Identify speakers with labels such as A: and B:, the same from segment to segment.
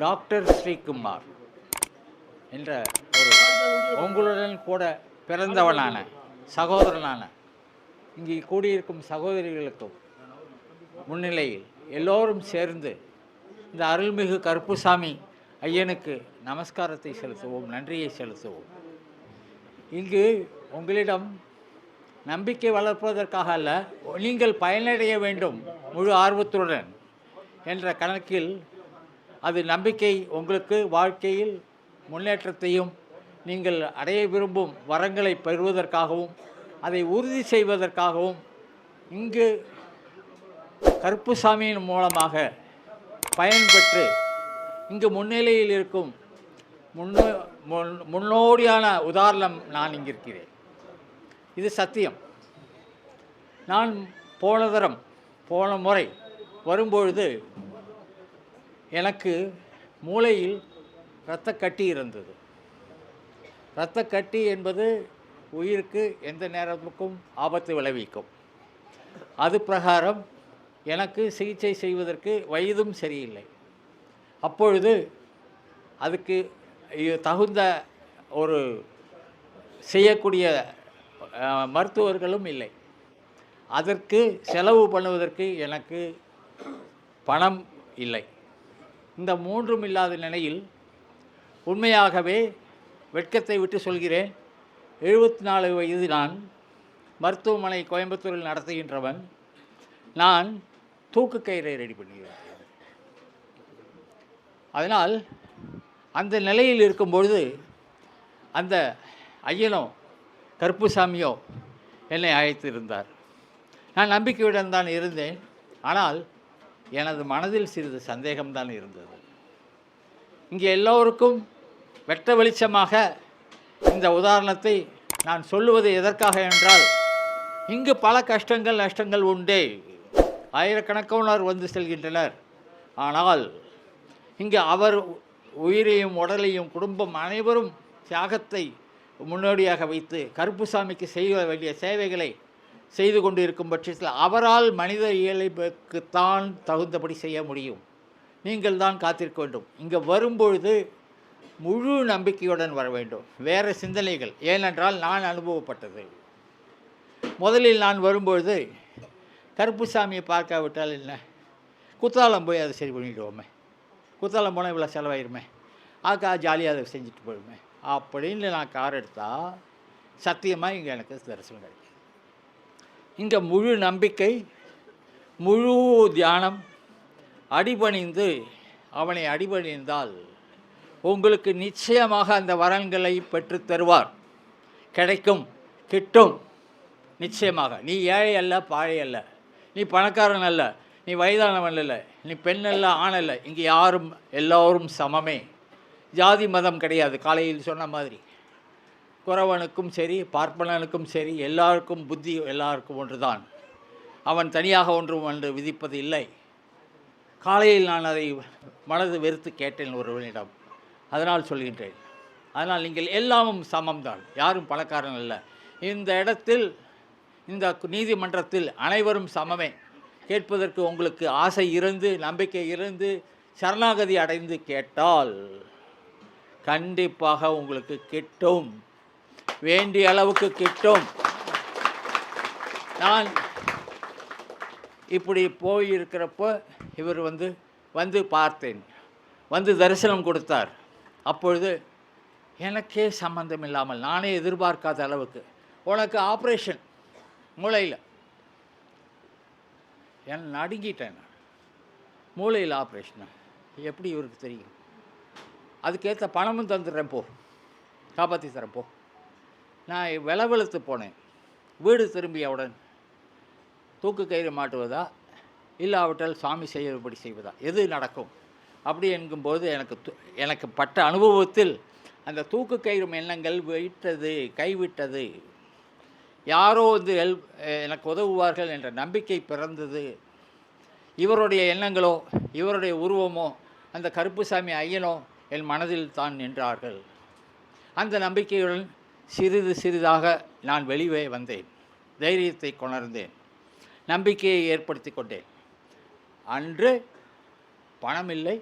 A: Doctor Sreekumar என்ற ஒரு உங்களுடன் கூட பிறந்தவனான சகோதரனான இங்கே கூடியிருக்கும் சகோதரிகளுக்கும் முன்னிலையில் எல்லோரும் சேர்ந்து இந்த அருள்மிகு கருப்புசாமி ஐயனுக்கு நமஸ்காரத்தை செலுத்துவோம் நன்றியை செலுத்துவோம். இங்கு உங்களிடம் நம்பிக்கை வளர்ப்பதற்காக அல்ல நீங்கள் பயனடைய வேண்டும் முழு ஆர்வத்துடன் என்ற கணக்கில் அது நம்பிக்கை உங்களுக்கு வாழ்க்கையில் முன்னேற்றத்தையும் நீங்கள் அடைய விரும்பும் வரங்களை பெறுவதற்காகவும் அதை உறுதி செய்வதற்காகவும் இங்கு கருப்புசாமியின் மூலமாக பயன்பெற்று இங்கு முன்னிலையில் இருக்கும் முன்னோ முன்- முன்னோடியான உதாரணம் நான் இங்கிருக்கிறேன். இது சத்தியம். நான் போன தரம் போன முறை வரும்பொழுது எனக்கு மூளையில் இரத்த கட்டி இருந்தது. இரத்த கட்டி என்பது உயிருக்கு எந்த நேரத்துக்கும் ஆபத்து விளைவிக்கும். அது பிரகாரம் எனக்கு சிகிச்சை செய்வதற்கு வயதும் சரியில்லை. அப்பொழுது அதுக்கு தகுந்த ஒரு செய்யக்கூடிய மருத்துவர்களும் இல்லை. அதற்கு செலவு பண்ணுவதற்கு எனக்கு பணம் இல்லை. இந்த மூன்றும் இல்லாத நிலையில் உண்மையாகவே வெட்கத்தை விட்டு சொல்கிறேன். எழுபத்தி நாலு வயது நான் மருத்துவமனை கோயம்புத்தூரில் நடத்துகின்றவன். நான் தூக்கு கயிறை ரெடி பண்ணுகிறேன் அதனால் அந்த நிலையில் இருக்கும்பொழுது அந்த ஐயனோ கருப்புசாமியோ என்னை அழைத்திருந்தார். நான் நம்பிக்கையுடன் தான் இருந்தேன். ஆனால் எனது மனதில் சிறிது சந்தேகம்தான் இருந்தது. இங்கே எல்லோருக்கும் வெட்ட வெளிச்சமாக இந்த உதாரணத்தை நான் சொல்லுவது எதற்காக என்றால் இங்கு பல கஷ்டங்கள் நஷ்டங்கள் உண்டே. ஆயிரக்கணக்கானோர் வந்து செல்கின்றனர். ஆனால் இங்கு அவர் உயிரையும் உடலையும் குடும்பம் அனைவரும் தியாகத்தை முன்னோடியாக வைத்து கருப்புசாமிக்கு செய்ய வேண்டிய சேவைகளை செய்து கொண்டு இருக்கும் பட்சத்தில் அவரால் மனித இயல்புக்குத்தான் தகுந்தபடி செய்ய முடியும். நீங்கள் தான் காத்திருக்க வேண்டும். இங்கே வரும்பொழுது முழு நம்பிக்கையுடன் வர வேண்டும். வேறு சிந்தனைகள். ஏனென்றால் நான் அனுபவப்பட்டது. முதலில் நான் வரும்பொழுது கருப்புசாமியை பார்க்காவிட்டால் என்ன? குத்தாலம் போய் அதை சரி பண்ணிவிடுவோமே குத்தாலம் போனால் இவ்வளோ செலவாயிருமே. அதுக்காக ஜாலியாக அதை செஞ்சுட்டு போயிடுமே. அப்படின்னு நான் கார் எடுத்தால் சத்தியமாக இங்கே எனக்கு தரிசனம் கிடைக்கும். இங்கே முழு நம்பிக்கை முழு தியானம் அடிபணிந்து அவனை அடிபணிந்தால் உங்களுக்கு நிச்சயமாக அந்த வரன்களை பெற்றுத் தருவார். கிடைக்கும் கிட்டும். நிச்சயமாக. நீ ஏழை அல்ல பாழை அல்ல. நீ பணக்காரன் அல்ல. நீ வயதானவன் அல்ல. நீ பெண் அல்ல ஆண் அல்ல. இங்கே யாரும் எல்லோரும் சமமே. ஜாதி மதம் கிடையாது. காலையில் சொன்ன மாதிரி. குறவனுக்கும் சரி பார்ப்பனனுக்கும் சரி எல்லாருக்கும் புத்தி எல்லாருக்கும் ஒன்றுதான். அவன் தனியாக ஒன்றும் என்று விதிப்பது இல்லை. காலையில் நான் அதை மனது வெறுத்து கேட்டேன் ஒருவனிடம். அதனால் சொல்கின்றேன். அதனால் நீங்கள் எல்லாமும் சமம்தான். யாரும் பணக்காரன் அல்ல. இந்த இடத்தில் இந்த நீதிமன்றத்தில் அனைவரும் சமமே. கேட்பதற்கு உங்களுக்கு ஆசை இருந்து நம்பிக்கை இருந்து சரணாகதி அடைந்து கேட்டால் கண்டிப்பாக உங்களுக்கு கிட்டும். வேண்டிய அளவுக்கு கிட்டும். நான் இப்படி போயிருக்கிறப்போ இவர் வந்து வந்து பார்த்தேன். வந்து தரிசனம் கொடுத்தார். அப்பொழுது எனக்கே சம்பந்தம் இல்லாமல் நானே எதிர்பார்க்காத அளவுக்கு உனக்கு ஆப்ரேஷன் மூளையில். என் நடுங்கிட்டேன் நான். மூளையில் ஆப்ரேஷனா எப்படி இவருக்கு தெரியும்? அதுக்கேற்ற பணமும் தந்துடுறேன் போ. காப்பாற்றி தரேன் போ. நான் விளவெழுத்து போனேன். வீடு திரும்பியவுடன் தூக்கு கயிறு மாட்டுவதா? இல்லாவிட்டால் சாமி செய்யபடி செய்வதா? எது நடக்கும்? அப்படி என்கும்போது எனக்கு து- எனக்கு பட்ட அனுபவத்தில் அந்த தூக்கு கயிறு எண்ணங்கள் விட்டது கைவிட்டது. யாரோ வந்து ஹெல் எனக்கு உதவுவார்கள் என்ற நம்பிக்கை பிறந்தது. இவருடைய எண்ணங்களோ இவருடைய உருவமோ அந்த கருப்புசாமி ஐயனோ என் மனதில் தான் நின்றார்கள். அந்த நம்பிக்கையுடன் சிறிது சிறிதாக நான் வெளியே வந்தேன். தைரியத்தை கொணர்ந்தேன். நம்பிக்கையை ஏற்படுத்தி கொண்டேன். அன்று பணமில்லை.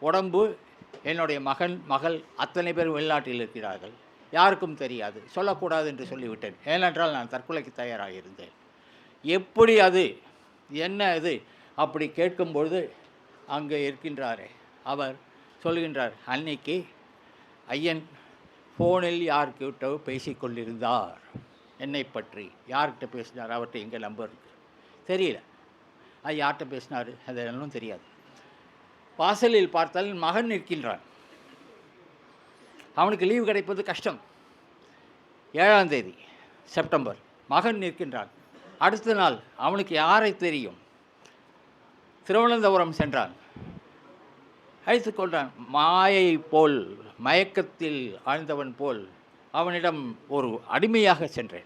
A: உடம்பு என்னுடைய மகன் மகள் அத்தனை பேர் வெளிநாட்டில் இருக்கிறார்கள். யாருக்கும் தெரியாது. சொல்லக்கூடாது என்று சொல்லிவிட்டேன். ஏனென்றால் நான் தற்கொலைக்கு தயாராக இருந்தேன். எப்படி அது? என்ன இது? அப்படி கேட்கும்பொழுது அங்கே இருக்கின்றாரே. அவர் சொல்கின்றார் அன்னைக்கு ஐயன் ஃபோனில் யார்கிட்ட பேசிக்கொண்டிருந்தார்? என்னை பற்றி யார்கிட்ட பேசினார்? அவர்கிட்ட எங்கே நம்பர் இருக்கு? தெரியல. அது யார்கிட்ட பேசினார்? அது என்னும் தெரியாது. வாசலில் பார்த்தால் மகன் நிற்கின்றான். அவனுக்கு லீவு கிடைப்பது கஷ்டம். ஏழாம் தேதி செப்டம்பர் மகன் நிற்கின்றான். அடுத்த நாள் அவனுக்கு யாரை தெரியும்? திருவனந்தபுரம் சென்றான். அழைத்து கொண்டான். மாயை போல் மயக்கத்தில் ஆழ்ந்தவன் போல் அவனிடம் ஒரு அடிமையாக சென்றேன்.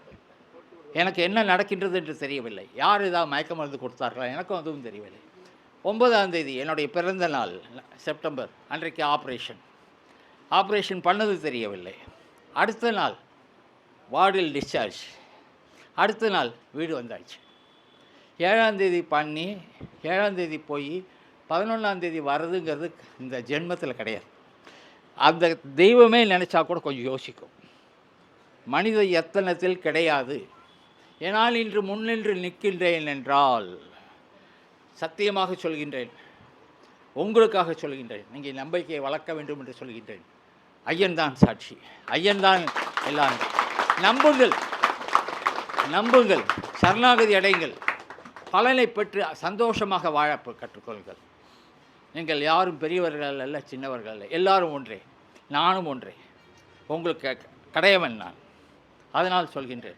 A: எனக்கு என்ன நடக்கின்றது என்று தெரியவில்லை. யார் ஏதாவது மயக்க மருந்து கொடுத்தார்களா? எனக்கும் அதுவும் தெரியவில்லை. ஒன்பதாம் தேதி என்னுடைய பிறந்த நாள் செப்டம்பர் அன்றைக்கு ஆப்ரேஷன். ஆப்ரேஷன் பண்ணது தெரியவில்லை. அடுத்த நாள் வார்டில் டிஸ்சார்ஜ். அடுத்த நாள் வீடு வந்தாச்சு. ஏழாம் தேதி பண்ணி ஏழாம் தேதி போய் பதினொன்றாம் தேதி வர்றதுங்கிறது இந்த ஜென்மத்தில் கிடையாது. அந்த தெய்வமே நினச்சா கூட கொஞ்சம் யோசிக்கும். மனித எத்தனத்தில் கிடையாது. ஏனால் இன்று முன்னின்று நிற்கின்றேன் என்றால் சத்தியமாக சொல்கின்றேன். உங்களுக்காக சொல்கின்றேன். நீங்கள் நம்பிக்கையை வளர்க்க வேண்டும் என்று சொல்கின்றேன். ஐயன்தான் சாட்சி. ஐயன்தான் எல்லாம். நம்புங்கள். நம்புங்கள். சரணாகதி அடைங்கள். பலனை பெற்று சந்தோஷமாக வாழ கற்றுக்கொள்ளுங்கள். நீங்கள் யாரும் பெரியவர்கள் அல்ல சின்னவர்கள் அல்ல. எல்லாரும் ஒன்றே. நானும் ஒன்றே. உங்களுக்கு கடையவன் நான். அதனால் சொல்கின்றேன்.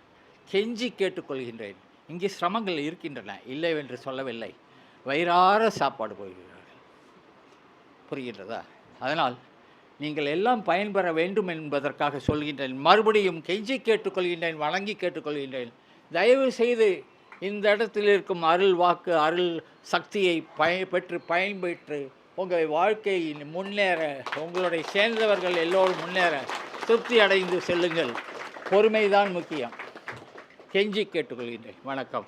A: கெஞ்சி கேட்டுக்கொள்கின்றேன். இங்கே சிரமங்கள் இருக்கின்றன. இல்லை என்று சொல்லவில்லை. வயிறார சாப்பாடு போகிறார்கள் புரிகின்றதா? அதனால் நீங்கள் எல்லாம் பயன்பெற வேண்டும் என்பதற்காக சொல்கின்றேன். மறுபடியும் கெஞ்சி கேட்டுக்கொள்கின்றேன் வணங்கி கேட்டுக்கொள்கின்றேன். தயவு செய்து இந்த இடத்தில் இருக்கும் அருள் வாக்கு அருள் சக்தியை பய பெற்று பயன்பெற்று உங்கள் வாழ்க்கையில் முன்னேற உங்களுடைய சேர்ந்தவர்கள் எல்லோரும் முன்னேற திருப்தி அடைந்து செல்லுங்கள். பொறுமைதான் முக்கியம். கெஞ்சி கேட்டுக்கொள்கின்றேன். வணக்கம்.